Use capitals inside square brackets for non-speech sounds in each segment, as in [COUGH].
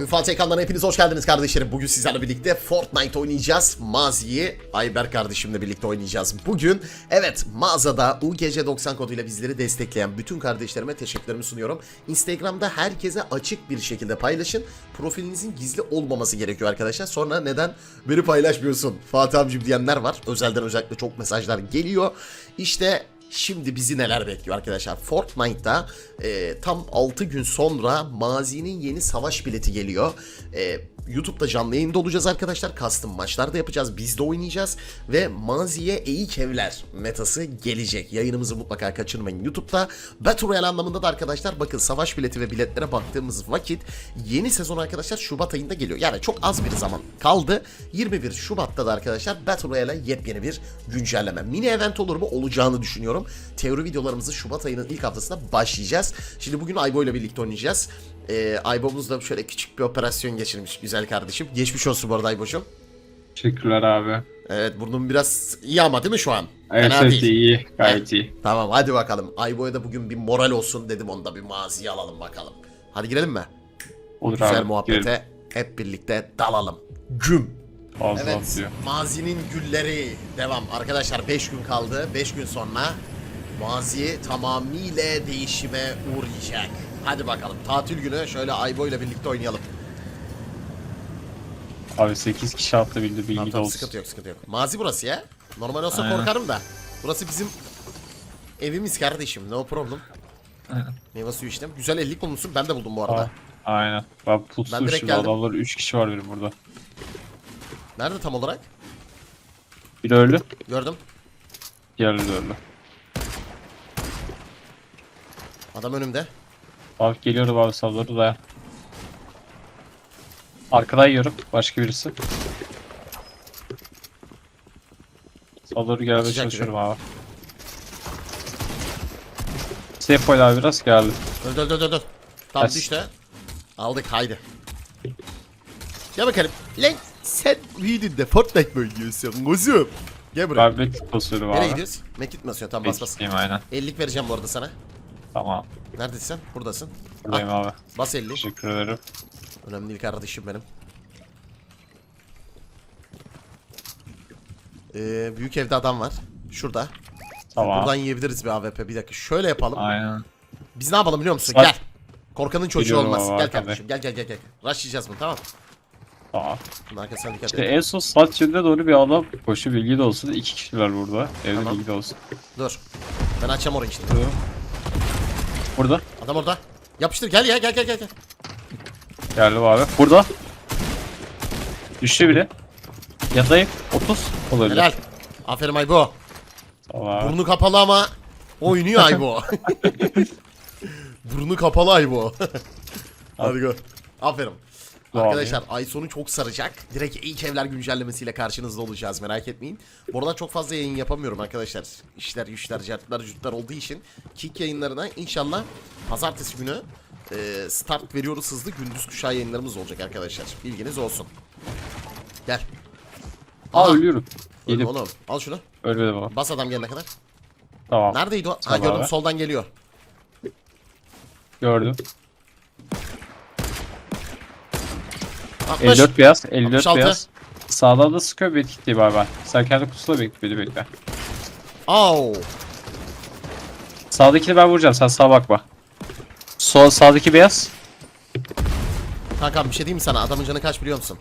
Oyun Fan ekranlarına hepiniz hoş geldiniz kardeşlerim. Bugün sizlerle birlikte Fortnite oynayacağız. Mazi'yi Ayber kardeşimle birlikte oynayacağız. Bugün evet mağazada UGC90 koduyla bizleri destekleyen bütün kardeşlerime teşekkürlerimi sunuyorum. Instagram'da herkese açık bir şekilde paylaşın. Profilinizin gizli olmaması gerekiyor arkadaşlar. Sonra neden beni paylaşmıyorsun Fatih amcım diyenler var. Özelden özellikle çok mesajlar geliyor. İşte Şimdi bizi neler bekliyor arkadaşlar? Fortnite'da e, tam 6 gün sonra Mazi'nin yeni savaş bileti geliyor. E, YouTube'da canlı yayında olacağız arkadaşlar. Custom maçlar da yapacağız. Biz de oynayacağız. Ve Mazi'ye eğik evler metası gelecek. Yayınımızı mutlaka kaçırmayın YouTube'da. Battle Royale anlamında da arkadaşlar bakın savaş bileti ve biletlere baktığımız vakit yeni sezon arkadaşlar Şubat ayında geliyor. Yani çok az bir zaman kaldı. 21 Şubat'ta da arkadaşlar Battle Royale'e yepyeni bir güncelleme. Mini event olur mu? Olacağını düşünüyorum. Teori videolarımızı Şubat ayının ilk haftasında başlayacağız. Şimdi bugün Aybo ile birlikte oynayacağız. Ee, Aybo'muz da şöyle küçük bir operasyon geçirmiş güzel kardeşim. Geçmiş olsun bu arada Aybo'cum. Teşekkürler abi. Evet burnum biraz iyi ama değil mi şu an? Evet, Fena evet iyi. Gayet iyi. Tamam hadi bakalım. Aybo'ya da bugün bir moral olsun dedim onu da bir maziye alalım bakalım. Hadi girelim mi? Olur Güzel abi. muhabbete girelim. hep birlikte dalalım. Güm. Fazla Evet, atlıyor. mazinin gülleri devam. Arkadaşlar 5 gün kaldı. 5 gün sonra mazi tamamıyla değişime uğrayacak. Hadi bakalım tatil günü şöyle Aybo ile birlikte oynayalım. Abi 8 kişi atlabildi bilgi Tamam olsun. sıkıntı yok sıkıntı yok. Mazi burası ya. Normal olsa Aynen. korkarım da. Burası bizim evimiz kardeşim. No problem. Aynen. Meyve suyu içtim. Güzel ellik bulmuşsun. Ben de buldum bu arada. Aa, aynen. Ben Ben direkt şimdi geldim. adamlar 3 kişi var benim burada. Nerede tam olarak? Biri öldü. Gördüm. Diğerleri de öldü. Adam önümde. Abi geliyorum abi saldırı dayan. Arkadan yiyorum. Başka birisi. Saldırı gelmeye çalışıyorum abi. Safe abi biraz geldi. Öldü öldü öldü. öldü. Tam Yes. düştü. Aldık haydi. Gel bakalım. Lan sen büyüdün de Fortnite mi oynuyorsun kuzum? Gel buraya. Ben bir basıyorum Nereye abi. gidiyoruz? Mekit mi asıyorsun? Tamam bas bas. Bekleyeyim aynen. 50'lik vereceğim bu arada sana. Tamam. Neredesin sen? Buradasın. Buradayım Ah, abi. Bas 50. Teşekkür ederim. Önemli değil kardeşim benim. Ee, büyük evde adam var. Şurada. Tamam. Buradan yiyebiliriz bir AWP. Bir dakika şöyle yapalım. Aynen. Biz ne yapalım biliyor musun? Bak. Gel. Korkanın çocuğu Biliyorum olmaz. Gel kardeşim. Gel gel gel gel. Rushlayacağız bunu tamam. Tamam. Bunun arkasına dikkat İşte en son saat yönüne doğru bir adam koşu bilgi de olsun. İki kişiler burada. Evde Tamam. bilgi de olsun. Dur. Ben açacağım orayı işte. Burada. Adam orada. Yapıştır gel ya gel gel gel. gel. Geldim abi. Burada. Düştü biri. Yatayım. 30. Olabilir. Helal. Aferin Aybo. Tamam. Burnu kapalı ama oynuyor Aybo. [LAUGHS] Burnu kapalı Aybo. Hadi go. Aferin. Arkadaşlar ay sonu çok saracak. Direkt ilk evler güncellemesiyle karşınızda olacağız merak etmeyin. Bu arada çok fazla yayın yapamıyorum arkadaşlar. İşler, güçler, cartlar, cutlar olduğu için kick yayınlarına inşallah pazartesi günü e, start veriyoruz hızlı gündüz kuşağı yayınlarımız olacak arkadaşlar. Bilginiz olsun. Gel. Aa Aha, ölüyorum. Yedim. oğlum. Al şunu. Ölmedim ama. Bas adam gelene kadar. Tamam. Neredeydi o? Ha Tamam gördüm abi. soldan geliyor. Gördüm. 60. 54 beyaz. 54 66. beyaz. Sağdan da sıkıyor bir kitleyim abi ben. Sen kendi kutusuna bekle bekle. Au. Sağdakini ben vuracağım sen sağa bakma. Sol sağdaki beyaz. Kankam bir şey diyeyim mi sana? Adamın canı kaç biliyor musun?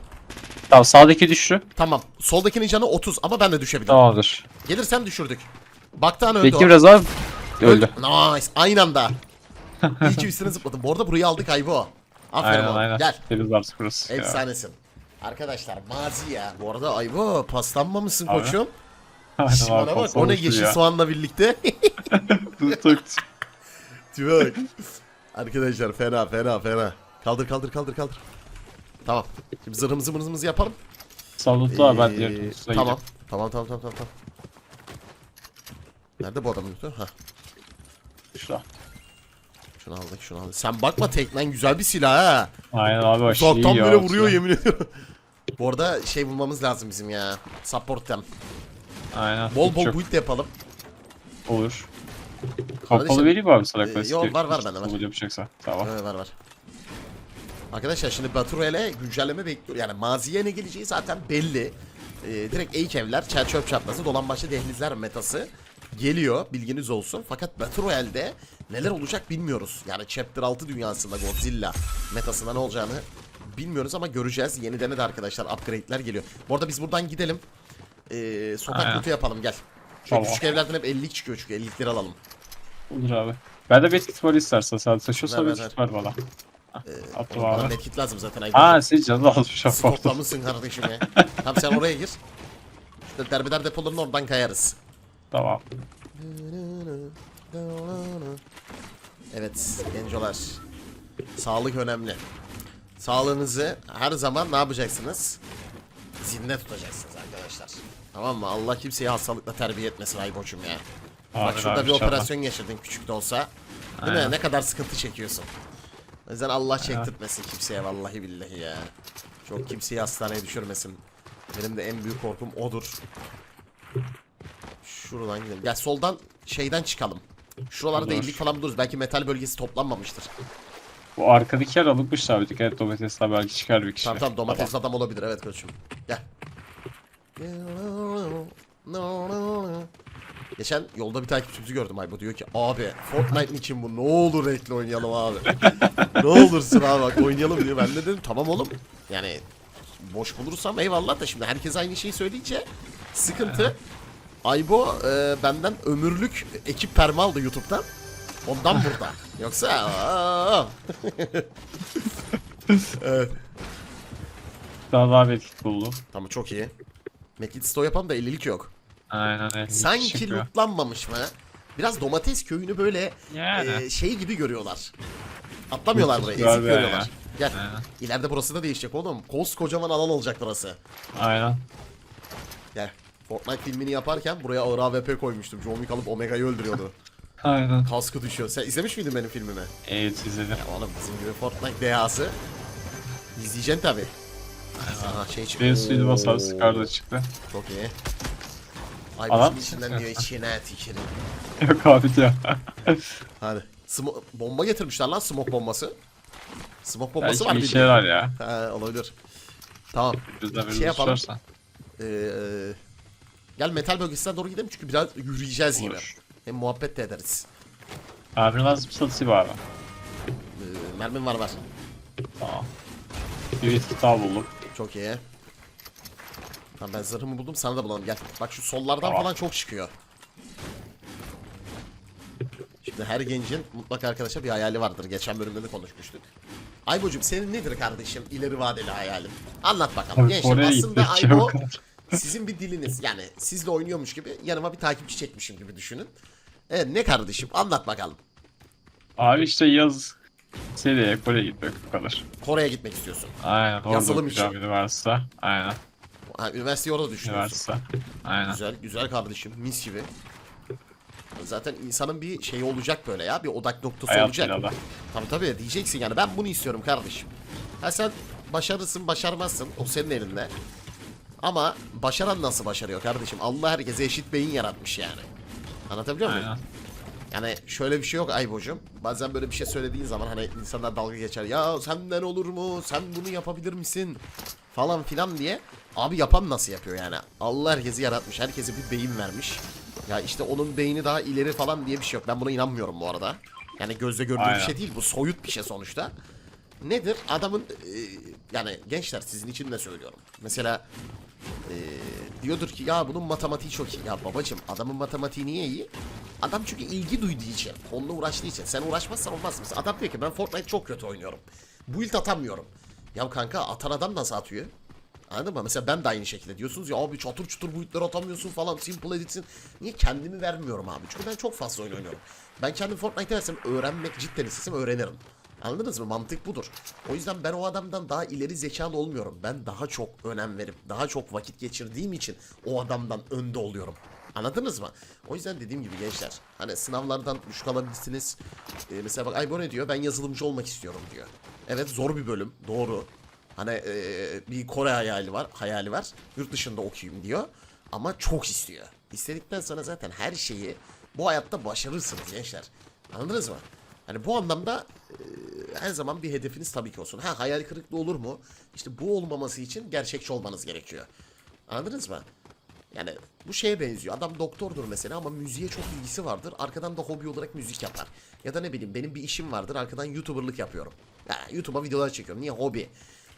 Tamam sağdaki düştü. Tamam. Soldakinin canı 30 ama ben de düşebilirim. Tamamdır. Gelirsen düşürdük. Baktan öldü Bekle o. biraz abi. Öldü. Nice. Aynı anda. İyi ki üstüne zıpladım. Bu arada burayı aldık Aybo. Aferin Aynen oğlum. aynen. Gel. Burası. ya. Efsanesin. Arkadaşlar mazi ya. Bu arada Aybo paslanmamışsın Abi. koçum. [LAUGHS] Aynen Bana bak o ne yeşil ya. soğanla birlikte. [LAUGHS] [LAUGHS] Bak. Arkadaşlar fena fena fena. Kaldır kaldır kaldır kaldır. Tamam. Şimdi zırhımızı mırhımızı yapalım. Sallıklı abi ben Ee, diğer kutusuna tamam. Tamam tamam tamam tamam tamam. Nerede bu adamın lütfen? Ha. Şurada. Şunu aldık şunu aldık. Sen bakma teknen güzel bir silah ha. Aynen abi aşırı Uzaktan iyi ya. böyle vuruyor aslında. yemin ediyorum. bu arada şey bulmamız lazım bizim ya. Support tem. Aynen. Bol bol yok. build de yapalım. Olur. Kardeşim, Kapalı vereyim mi abi sana e, klasik? yok, var, var bende, var. Kabul yapacaksa. Tamam. Evet, var var. Arkadaşlar şimdi Battle Royale'e güncelleme bekliyor. Yani maziye ne geleceği zaten belli. Ee, direkt eğik evler, çer çöp çaplası, dolambaçlı dehlizler metası geliyor. Bilginiz olsun. Fakat Battle Royale'de neler olacak bilmiyoruz. Yani Chapter 6 dünyasında Godzilla metasında ne olacağını bilmiyoruz ama göreceğiz. Yeniden de arkadaşlar upgrade'ler geliyor. Bu arada biz buradan gidelim. Ee, sokak Aynen. kutu yapalım gel. Şu Tamam. küçük evlerden hep 50'lik çıkıyor çünkü 50'likleri alalım. Olur abi. Ben de medkit var istersen sadece. Ver, ver, medkit var bana. Attım Bana medkit lazım zaten. Ay, Aa senin canı da almış abi. Stoklamışsın kardeşim ya. Tamam sen oraya gir. [LAUGHS] İşte derbeder depolarının oradan kayarız. Tamam. Evet gencolar. Sağlık önemli. Sağlığınızı her zaman ne yapacaksınız? Zinde tutacaksınız arkadaşlar. Tamam mı? Allah kimseyi hastalıkla terbiye etmesin Ayboç'um ya. Bak Abi, şurada abi, bir inşallah. operasyon geçirdin küçük de olsa. Değil mi? Aynen. Ne kadar sıkıntı çekiyorsun. O yüzden Allah çektirtmesin kimseye vallahi billahi ya. Çok kimseyi hastaneye düşürmesin. Benim de en büyük korkum odur. Şuradan gidelim. Gel soldan şeyden çıkalım. Şuralarda Olur. illik falan buluruz. Belki metal bölgesi toplanmamıştır. Bu arkadaki yer alınmış abi. Dikkat et domatesler belki çıkar bir kişi. Tamam tamam domates adam olabilir evet koçum. Gel. Geçen yolda bir takipçimizi gördüm ay bu diyor ki abi Fortnite için bu ne olur renkli oynayalım abi. [LAUGHS] ne olursun abi bak oynayalım diyor. Ben de dedim tamam oğlum. Yani boş bulursam eyvallah da şimdi herkes aynı şeyi söyleyince sıkıntı. Aybo e, benden ömürlük ekip perma aldı YouTube'dan. Ondan burada. [LAUGHS] Yoksa [LAUGHS] evet. Daha daha medkit buldum. Tamam çok iyi. Mekit Sto yapalım da 50'lik yok. Aynen öyle. Sanki çıkıyor. lootlanmamış mı? Biraz domates köyünü böyle Yani. e, şey gibi görüyorlar. Atlamıyorlar buraya, Tuttular ezik görüyorlar. ya. Gel. Aynen. İleride burası da değişecek oğlum. Koskocaman alan olacak burası. Aynen. Gel. Fortnite filmini yaparken buraya ağır AWP koymuştum. John Wick alıp Omega'yı öldürüyordu. [LAUGHS] Aynen. Kaskı düşüyor. Sen izlemiş miydin benim filmimi? Evet izledim. Ya oğlum bizim gibi Fortnite dehası. İzleyeceksin tabi. Aha şey çıktı. Benim suyunu basar sıkardı çıktı. Çok iyi. Ay Adam bizim içinden diyor içine tükürün. [LAUGHS] Yok abi diyor. [LAUGHS] Hadi. Smo- bomba getirmişler lan smoke bombası. Smoke bombası Belki var bir şey var ya. Ha, olabilir. Tamam. Bizden Şey bir yapalım. şey Ee, gel metal bölgesine doğru gidelim çünkü biraz yürüyeceğiz. Olur. Hem muhabbet de ederiz. Abi lazım satısı var abi. Ee, mermim var var. Tamam. Bir daha buldum. Çok iyi. Tamam ben zırhımı buldum sana da bulalım gel. Bak şu sollardan Tamam. falan çok çıkıyor. Şimdi her gencin mutlaka arkadaşlar bir hayali vardır. Geçen bölümde de konuşmuştuk. Aybocuğum senin nedir kardeşim ileri vadeli hayalin? Anlat bakalım. Gençler aslında Aybo. Sizin bir diliniz. Yani sizle oynuyormuş gibi yanıma bir takipçi çekmişim gibi düşünün. Evet ne kardeşim anlat bakalım. Abi işte yaz seriye Kore'ye gitmek bu kadar. Kore'ye gitmek istiyorsun. Aynen orada Yazılım okuyacağım için. üniversite. Aynen. Ha, üniversiteyi orada düşünüyorsun. Üniversite. Aynen. Güzel, güzel kardeşim. Mis gibi. Zaten insanın bir şeyi olacak böyle ya. Bir odak noktası Hayat olacak. planı. Tabii tabii diyeceksin yani ben bunu istiyorum kardeşim. Ha sen başarırsın başarmazsın o senin elinde. Ama başaran nasıl başarıyor kardeşim? Allah herkese eşit beyin yaratmış yani. Anlatabiliyor muyum? Aynen. Yani şöyle bir şey yok Aybocuğum. Bazen böyle bir şey söylediğin zaman hani insanlar dalga geçer. Ya senden olur mu? Sen bunu yapabilir misin? Falan filan diye. Abi yapan nasıl yapıyor yani? Allah herkesi yaratmış. Herkese bir beyin vermiş. Ya işte onun beyni daha ileri falan diye bir şey yok. Ben buna inanmıyorum bu arada. Yani gözle gördüğü bir şey değil. Bu soyut bir şey sonuçta. Nedir? Adamın e, yani gençler sizin için de söylüyorum. Mesela e, diyordur ki ya bunun matematiği çok iyi. Ya babacım adamın matematiği niye iyi? Adam çünkü ilgi duyduğu için, onunla uğraştığı için. Sen uğraşmazsan olmaz. Mesela adam diyor ki ben Fortnite çok kötü oynuyorum. Build atamıyorum. Ya kanka atan adam nasıl atıyor? Anladın mı? Mesela ben de aynı şekilde diyorsunuz ya abi çatır çutur build'ler atamıyorsun falan simple editsin. Niye kendimi vermiyorum abi? Çünkü ben çok fazla oyun oynuyorum. Ben kendim Fortnite versem öğrenmek cidden istesem öğrenirim. Anladınız mı? Mantık budur. O yüzden ben o adamdan daha ileri zekalı olmuyorum. Ben daha çok önem verip daha çok vakit geçirdiğim için o adamdan önde oluyorum. Anladınız mı? O yüzden dediğim gibi gençler hani sınavlardan düşük alabilirsiniz. Ee, mesela bak Aybo ne diyor? Ben yazılımcı olmak istiyorum diyor. Evet zor bir bölüm. Doğru. Hani ee, bir Kore hayali var, hayali var. Yurt dışında okuyayım diyor. Ama çok istiyor. İstedikten sonra zaten her şeyi bu hayatta başarırsınız gençler. Anladınız mı? Hani bu anlamda e, her zaman bir hedefiniz tabii ki olsun. Ha hayal kırıklığı olur mu? İşte bu olmaması için gerçekçi olmanız gerekiyor. Anladınız mı? Yani bu şeye benziyor. Adam doktordur mesela ama müziğe çok ilgisi vardır. Arkadan da hobi olarak müzik yapar. Ya da ne bileyim benim bir işim vardır. Arkadan YouTuber'lık yapıyorum. Ya, YouTube'a videolar çekiyorum. Niye? Hobi.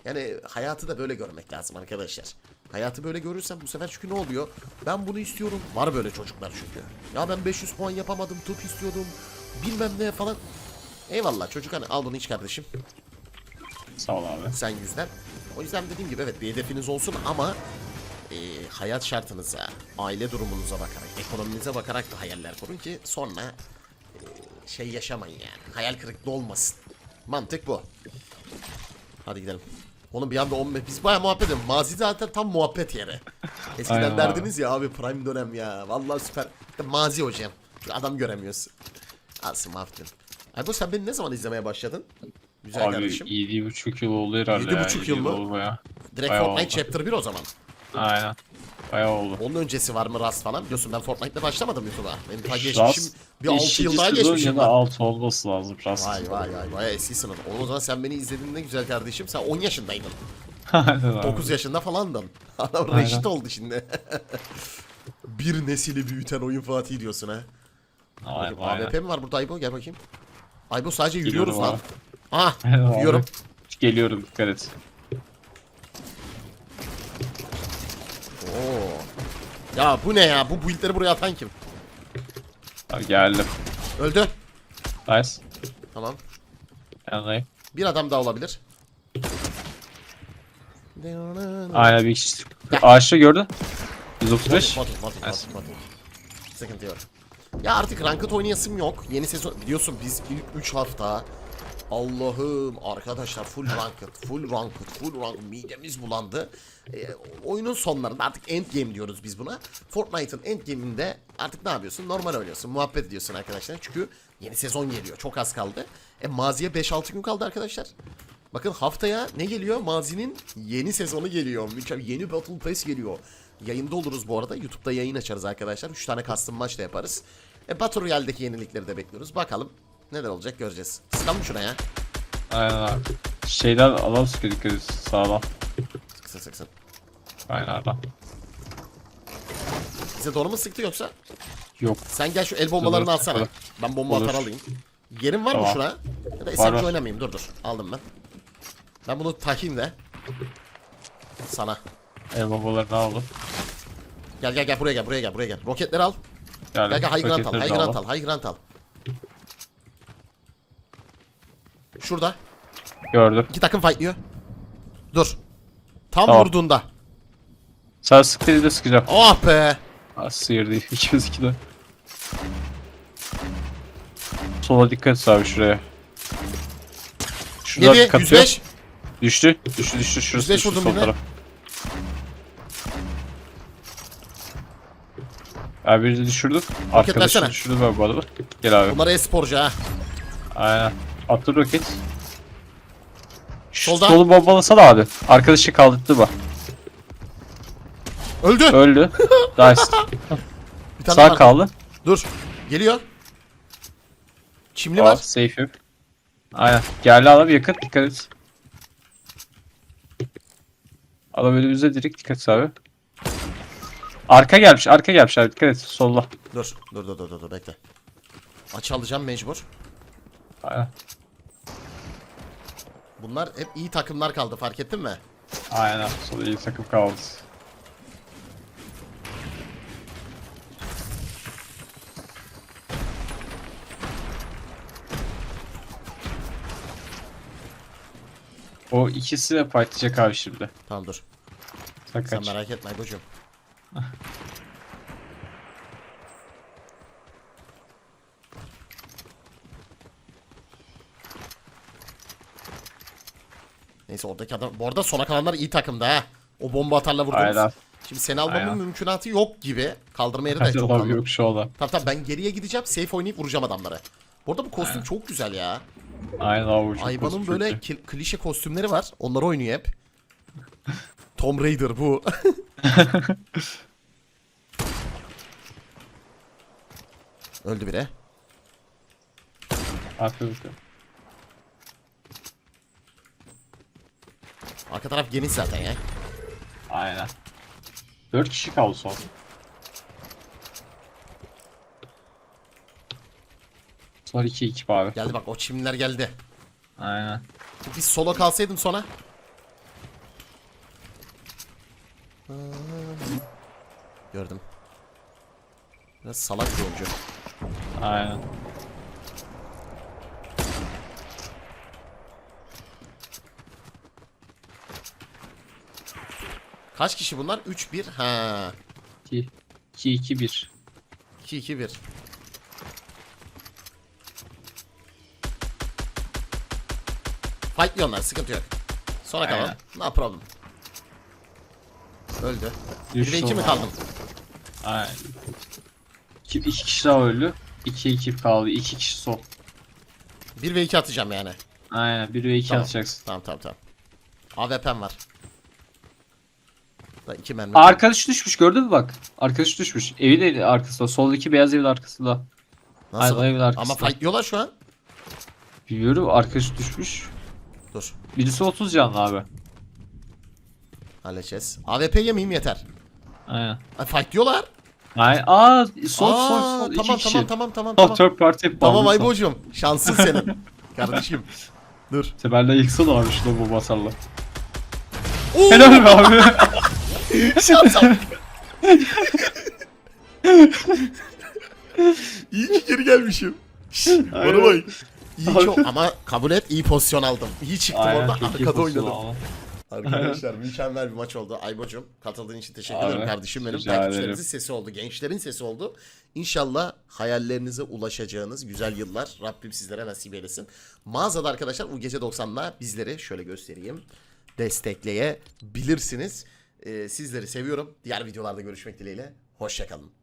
Yani hayatı da böyle görmek lazım arkadaşlar. Hayatı böyle görürsen bu sefer çünkü ne oluyor? Ben bunu istiyorum. Var böyle çocuklar çünkü. Ya ben 500 puan yapamadım. Top istiyordum. Bilmem ne falan. Eyvallah çocuk hani al bunu iç kardeşim. Sağ ol abi. Sen yüzden. O yüzden dediğim gibi evet bir hedefiniz olsun ama e, hayat şartınıza, aile durumunuza bakarak, ekonominize bakarak da hayaller kurun ki sonra e, şey yaşamayın yani. Hayal kırıklığı olmasın. Mantık bu. Hadi gidelim. Oğlum bir anda 15 biz bayağı muhabbet ediyoruz. Mazi zaten tam muhabbet yeri. [LAUGHS] Eskiden Aynen abi. derdiniz ya abi prime dönem ya. Vallahi süper. İşte mazi hocam. Adam göremiyorsun. Alsın mahvettim. Bu sen beni ne zaman izlemeye başladın? Güzel Abi kardeşim. 7,5 yıl oldu herhalde Yedi ya. buçuk Yedi yıl mı? oldu. Direkt Bayağı Fortnite oldu. Chapter 1 o zaman. Aynen. Bayağı oldu. Onun öncesi var mı Rust falan? Biliyorsun ben Fortnite'le başlamadım YouTube'a. Benim ta geçmişim bir 6 beşinci yıl daha geçmişim var. 6 olması lazım Rust. Vay vay vay vay eskisin o. O zaman sen beni izlediğin ne güzel kardeşim. Sen 10 yaşındaydın. [LAUGHS] Aynen abi. 9 yaşında falandın. [LAUGHS] Adam Aynen. reşit oldu şimdi. [LAUGHS] bir nesili büyüten oyun Fatih diyorsun ha. Aynen. AWP mi var burada Aybo? Gel bakayım. Aybo sadece Geliyorum yürüyoruz lan. Ah [LAUGHS] yürüyorum. Geliyorum dikkat et. Oo. Ya bu ne ya? Bu build'leri buraya atan kim? Abi geldim. Öldü. Nice. Tamam. Yanındayım. Bir adam daha olabilir. Aynen bir kişi. Ağaçta gördün. 135. Bottle, bottle, bottle, bottle. Sıkıntı yok. Ya artık ranked oynayasım yok. Yeni sezon biliyorsun biz ilk 3 hafta Allah'ım arkadaşlar full ranked, full ranked, full ranked midemiz bulandı. Ee, oyunun sonlarında artık end game diyoruz biz buna. Fortnite'ın end game'inde artık ne yapıyorsun? Normal oynuyorsun, muhabbet ediyorsun arkadaşlar. Çünkü yeni sezon geliyor. Çok az kaldı. E maziye 5-6 gün kaldı arkadaşlar. Bakın haftaya ne geliyor? Mazinin yeni sezonu geliyor. Mükemmel. Yeni Battle Pass geliyor. Yayında oluruz bu arada. YouTube'da yayın açarız arkadaşlar. 3 tane custom maç da yaparız. E, Battle Royale'deki yenilikleri de bekliyoruz. Bakalım neler olacak göreceğiz. Sıkalım şuna ya. Aynen abi. Şeyden adam sıkıyor dikkat et. Sağdan. Sıksın sıksın. Aynen adam. Bize doğru mu sıktı yoksa? Yok. Sen gel şu el bombalarını alsana. Ben bomba Olur. atar alayım. Yerin var mı Tamam. şuna? Ya da SMG var. oynamayayım. Dur dur. Aldım ben. Ben bunu takayım da. Sana. El babalarını aldım. Gel gel gel buraya gel buraya gel buraya gel. Roketleri al. Gel gel high ground al. High ground al. High ground al. Şurada. Gördüm. İki takım fightlıyor. Dur. Tam Tamam. vurduğunda. Sen sık dedi de sıkacağım. Oh be. Ha, sıyırdı. [LAUGHS] 202'de. Sola dikkat et abi şuraya. Şuradan 7, katıyor. 105. Düştü. Düştü düştü. Şurası 105 düştü vurdum sol birine. taraf. Abi birini düşürdüm. Arkadaşını versene. düşürdüm ben bu arada. Gel abi. Bunlar e-sporcu ha. Aynen. Attı roket. Şu Solda. Solu bombalasana abi. Arkadaşı kaldırdı bak. Öldü. Öldü. [LAUGHS] nice. Bir tane Sağ var. kaldı. Dur. Geliyor. Çimli Aa, var. safe yok. Aynen. Geldi adam yakın. Dikkat et. Adam önümüzde direkt dikkat et abi. Arka gelmiş. Arka gelmiş abi. Dikkat et. Solda. Dur. Dur dur dur dur, dur bekle. Aç alacağım mecbur. Aynen. Bunlar hep iyi takımlar kaldı fark ettin mi? Aynen. Solda iyi takım kaldı. O ikisi de fightlayacak abi şimdi. Tamam dur. Sen Sen kaç. merak etme Aybocuğum. [LAUGHS] Neyse oradaki adam... Bu arada sona kalanlar iyi takımda ha. O bomba atarla vurdunuz. Aynen. Şimdi seni almamın Aynen. mümkünatı yok gibi. Kaldırma yeri de çok yok şu anda. Tamam tamam ben geriye gideceğim. Safe oynayıp vuracağım adamları. Bu arada bu kostüm çok güzel ya. Aynen abi. bu çok Ayva'nın böyle klişe kostümleri var. Onları oynuyor hep. Tomb Raider bu. [LAUGHS] Öldü biri. Arka bakıyorum. Arka taraf geniş zaten ya. Aynen. 4 kişi kaldı son. Son 2 ekip abi. Geldi bak o çimler geldi. Aynen. Biz solo kalsaydım sona. Gördüm. Biraz salak bir oyuncu. Aynen. Kaç kişi bunlar? 3-1. Ha. 2 2 2 1. 2-2-1. Fightlıyorlar sıkıntı yok. Sonra kalalım. Aynen. No problem. Öldü. 1 Düştü ve 2 mi kaldım? Aynen. 2 2 kişi daha öldü. 2 ekip kaldı. 2 kişi sol. 1 ve 2 atacağım yani. Aynen 1 ve 2 Tamam. atacaksın. Tamam tamam tamam. AWP'm var. Da 2 mermi. Arkadaş düşmüş gördün mü bak. Arkadaş düşmüş. Evi de arkasında. Soldaki beyaz evin arkasında. Nasıl? Aynen, evin Ama arkasında. fightlıyorlar şu an. Biliyorum arkadaş düşmüş. Dur. Birisi 30 canlı abi. Halledeceğiz. AWP yemeyeyim yeter. Aynen. Ay fightlıyorlar. Aynen. Aa sol Aa, sol sol. Tamam İki tamam tamam tamam Tamam. tamam. Third party Tamam sol. Aybocuğum. Şansın senin. [LAUGHS] Kardeşim. Dur. Temelden yıksana abi şunu bu basarla. Helal be abi. [LAUGHS] Şans al. [LAUGHS] İyi ki geri gelmişim. Şşş, bana bak. İyi çok ama kabul et iyi pozisyon aldım. İyi çıktım Aynen, orada çok iyi arkada pozisyon oynadım. Arkadaşlar mükemmel bir maç oldu. Aybocuğum katıldığın için teşekkür ederim kardeşim benim. rica ederim. sesi oldu. Gençlerin sesi oldu. İnşallah hayallerinize ulaşacağınız güzel yıllar Rabbim sizlere nasip eylesin. Mağazada arkadaşlar bu gece 90'la bizleri şöyle göstereyim. Destekleyebilirsiniz. Ee, sizleri seviyorum. Diğer videolarda görüşmek dileğiyle. Hoşçakalın.